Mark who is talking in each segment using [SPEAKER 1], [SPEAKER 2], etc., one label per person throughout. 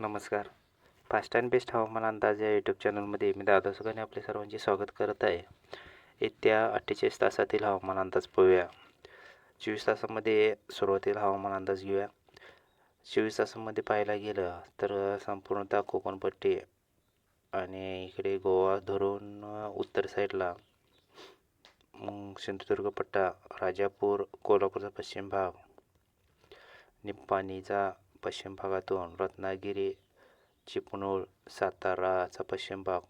[SPEAKER 1] नमस्कार. Fast and best हवामान अंदाज या यूट्यूब चॅनलमध्ये मी दादा सुगाने आपले सर्वांचे स्वागत करत आहे. येत्या अठ्ठेचाळीस तासातील हवामान अंदाज पाहूया. चोवीस तासामध्ये सुरुवातीला हवामान अंदाज घेऊया. चोवीस तासामध्ये पाहायला गेलं तर संपूर्णतः कोकणपट्टी आणि इकडे गोवा धरून उत्तर साईडला मग सिंधुदुर्ग पट्टा राजापूर कोल्हापूरचा पश्चिम भाग निपाणीचा पश्चिम भागातून रत्नागिरी चिपळूण साताराचा पश्चिम भाग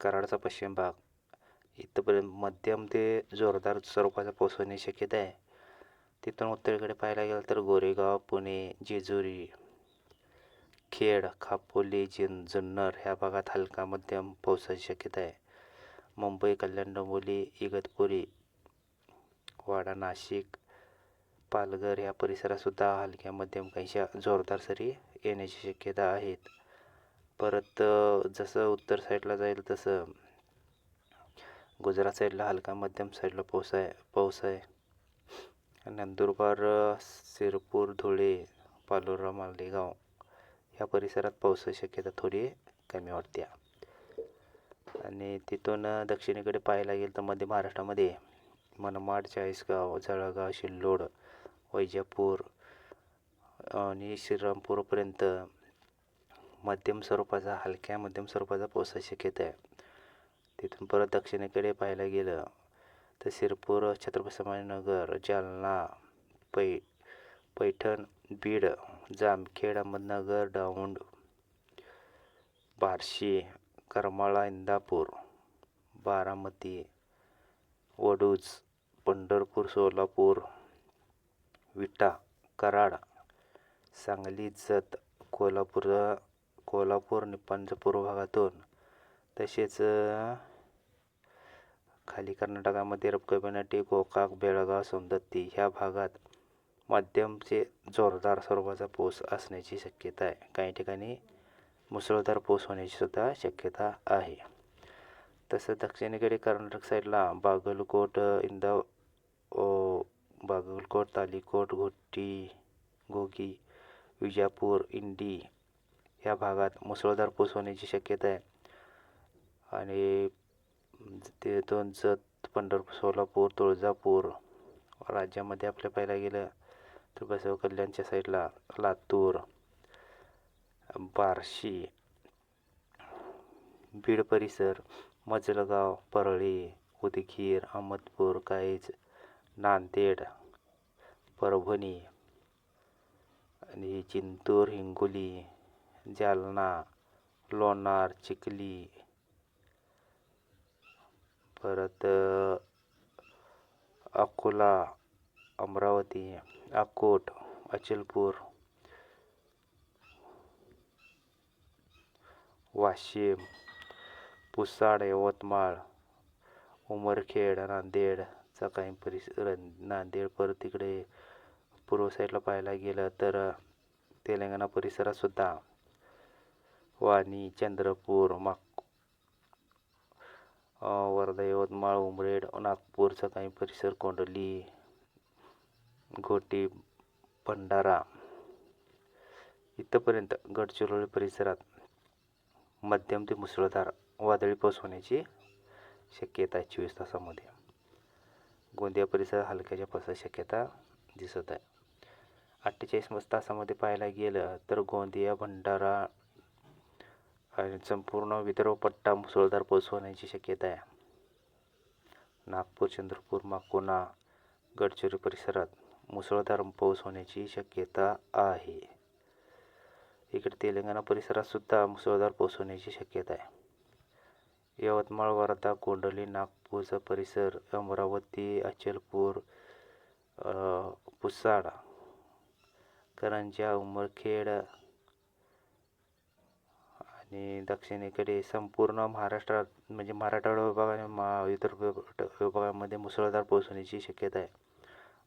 [SPEAKER 1] कराडचा पश्चिम भाग. इथंपर्यंत मध्यम ते जोरदार स्वरूपाचा पाऊस होण्याची शक्यता आहे. तिथून उत्तरेकडे पाहायला गेलं तर गोरेगाव पुणे जेजुरी खेड खापोली जिन जुन्नर ह्या भागात हलका मध्यम पावसाची शक्यता आहे. मुंबई कल्याण डोंबिवली इगतपुरी वाडा नाशिक पालघर या परिसरातसुद्धा हलक्या मध्यम काहीशा जोरदार सरी येण्याची शक्यता आहेत. परत जसं उत्तर साईडला जाईल तसं गुजरात साईडला हलका मध्यम साईडला पाऊस आहे पाऊस आहे. नंदुरबार सिरपूर धुळे पालोरा मालेगाव ह्या परिसरात पावसाची शक्यता थोडी कमी वाटते. आणि तिथून दक्षिणेकडे पाहायला गेलं तर मध्य महाराष्ट्रामध्ये मनमाड चाळीसगाव जळगाव शिल्लोड वैजापूर आणि श्रीरामपूरपर्यंत मध्यम स्वरूपाचा हलक्या मध्यम स्वरूपाचा पावसाची शक्यता आहे. तिथून परत दक्षिणेकडे पाहायला गेलं तर शिरपूर छत्रपती संभाजीनगर जालना पै पैठण बीड जामखेड अहमदनगर दौंड बार्शी करमाळा इंदापूर बारामती वडूज पंढरपूर सोलापूर विटा कराड सांगली जत कोल्हापूर कोल्हापूर निप्पाणच्या पूर्व भागातून. तसेच खाली कर्नाटकामध्ये रपकबनाटी गोकाक बेळगाव सौंदत्ती ह्या भागात मध्यमचे जोरदार स्वरूपाचा पाऊस असण्याची शक्यता आहे. काही ठिकाणी मुसळधार पाऊस होण्याची सुद्धा शक्यता आहे. तसं दक्षिणेकडे कर्नाटक साईडला बागलकोट इंदा बागलकोट तालिकोट घोटी घोगी विजापूर इंडी या भागात मुसळधार पाऊस होण्याची शक्यता आहे. आणि तिथून जत पंढरपूर सोलापूर तुळजापूर राज्यामध्ये आपल्या पाहायला गेलं तर बसव कल्याणच्या साईडला लातूर बार्शी बीड परिसर मजलगाव परळी उदगीर अहमदपूर काहीच नांदेड परभणी आणि चिंतूर हिंगोली जालना लोणार चिखली. परत अकोला अमरावती अकोट अचलपूर वाशिम पुसाड यवतमाळ उमरखेड नांदेड. नांदेडचा काही परिसर नांदेड परत तिकडे पूर्व साईडला पाहायला गेलं तर तेलंगणा परिसरातसुद्धा वाणी चंद्रपूर माक वर्धा यवतमाळ उमरेड नागपूरचा काही परिसर कोंडली घोटी भंडारा इथंपर्यंत गडचिरोली परिसरात मध्यम ते मुसळधार वादळी पाऊस होण्याची शक्यता आहे चोवीस तासामध्ये. गोंदिया परिसरात हलक्याच्या पावसाची शक्यता दिसत आहे. अठ्ठेचाळीस तासामध्ये पाहायला गेलं तर गोंदिया भंडारा आणि संपूर्ण विदर्भ पट्टा मुसळधार पाऊस होण्याची शक्यता आहे. नागपूर चंद्रपूर माकोना गडचिरोली परिसरात मुसळधार पाऊस होण्याची शक्यता आहे. इकडे तेलंगणा परिसरात सुद्धा मुसळधार पाऊस होण्याची शक्यता आहे. यवतमाळ वर्धा कोंडली नागपूरचा परिसर अमरावती अचलपूर पुसाड करंजा उमरखेड आणि दक्षिणेकडे संपूर्ण महाराष्ट्रात म्हणजे मराठवाडा विभाग आणि मा इतर विभागामध्ये मुसळधार पाऊस होण्याची शक्यता आहे.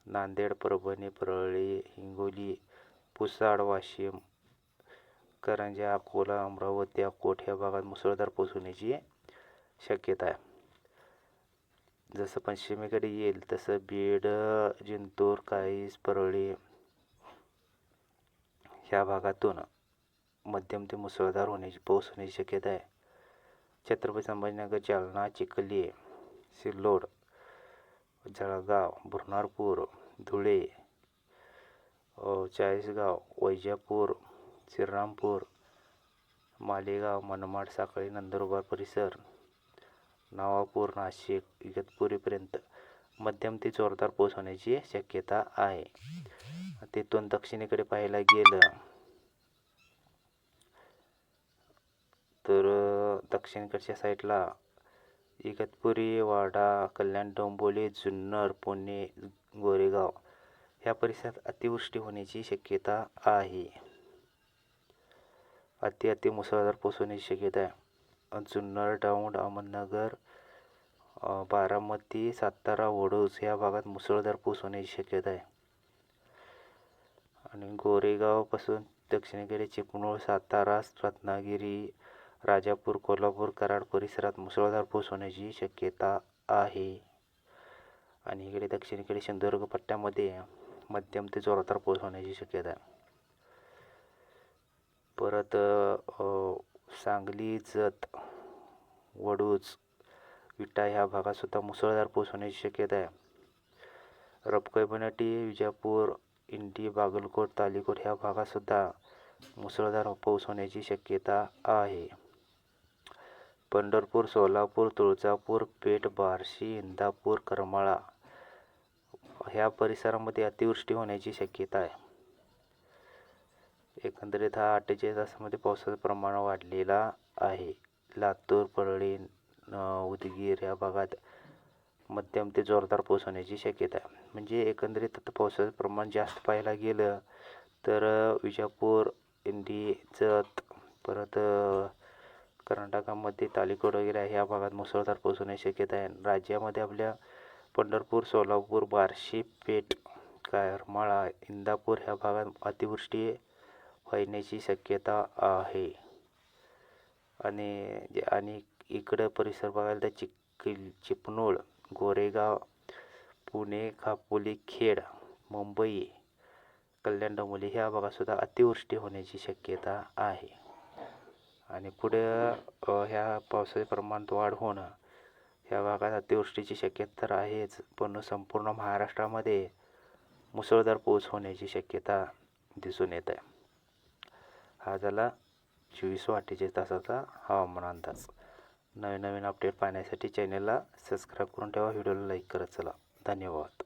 [SPEAKER 1] नांदेड परभणी परळी हिंगोली पुसाड वाशिम करंजा अकोला अमरावती अकोट ह्या भागात मुसळधार पाऊस होण्याची शक्यता आहे. जसं पश्चिमेकडे येईल तसं बीड जिंतूर काळीस परळी ह्या भागातून मध्यम ते मुसळधार होण्याची पाऊस होण्याची शक्यता आहे. छत्रपती संभाजीनगर जालना चिखली सिल्लोड जळगाव बुरनारपूर धुळे चाळीसगाव वैजापूर श्रीरामपूर मालेगाव मनमाड साखळी नंदुरबार परिसर नवापूर नाशिक इगतपुरीपर्यंत मध्यम ते जोरदार पाऊस होण्याची शक्यता आहे. तिथून दक्षिणेकडे पाहायला गेलं तर दक्षिणकडच्या दक्षिणेकडच्या साईडला इगतपुरी वाडा कल्याण डोंबोली जुन्नर पुणे गोरेगाव ह्या परिसरात अतिवृष्टी होण्याची शक्यता आहे. अति अति मुसळधार पाऊस होण्याची शक्यता आहे. जुन्नर दौंड अहमदनगर बारामती सातारा वडोज या भागात मुसळधार पाऊस होण्याची शक्यता आहे. आणि गोरेगावपासून दक्षिणेकडे चिपळूण सातारा रत्नागिरी राजापूर कोल्हापूर कराड परिसरात मुसळधार पाऊस होण्याची शक्यता आहे. आणि इकडे दक्षिणेकडे सिंधुदुर्ग पट्ट्यामध्ये मध्यम ते जोरदार पाऊस होण्याची शक्यता आहे. परत सांगली जत वडूज विटा ह्या भागातसुद्धा मुसळधार पाऊस होण्याची शक्यता आहे. रपकई विजापूर इंडी बागलकोट तालिकोट ह्या भागातसुद्धा मुसळधार पाऊस होण्याची शक्यता आहे. पंढरपूर सोलापूर तुळजापूर पेठ बार्शी इंदापूर करमाळा ह्या परिसरामध्ये अतिवृष्टी होण्याची शक्यता आहे. एकंदरीत हा अठ्ठेचाळीस तासामध्ये पावसाचं प्रमाण वाढलेला आहे. लातूर परळी उदगीर या भागात मध्यम ते जोरदार पाऊस होण्याची शक्यता आहे. म्हणजे एकंदरीत आता पावसाचं प्रमाण जास्त पाहायला गेलं तर विजापूर इंडी जत परत कर्नाटकामध्ये तालिकोड वगैरे ह्या भागात मुसळधार पाऊस होण्याची शक्यता आहे. राज्यामध्ये आपल्या पंढरपूर सोलापूर बार्शी पेठ करमाळा इंदापूर ह्या भागात अतिवृष्टी होण्याची शक्यता आहे. आणि जे- आणि इकडं परिसर बघायला तर चिखल चिपणूळ गोरेगाव पुणे खापोली खेड मुंबई कल्याण डोंबिवली ह्या भागातसुद्धा अतिवृष्टी होण्याची शक्यता आहे. आणि पुढे ह्या पावसाचे प्रमाणात वाढ होणं ह्या भागात अतिवृष्टीची शक्यता तर आहेच पण संपूर्ण महाराष्ट्रामध्ये मुसळधार पाऊस होण्याची शक्यता दिसून येत आहे हा झाला चोवीस व अठ्ठेचाळीस तासाचा हवामान अंदाज. नवीन नवीन अपडेट पाहण्यासाठी चॅनलला सबस्क्राईब करून ठेवा. व्हिडिओला लाईक करत चला. धन्यवाद.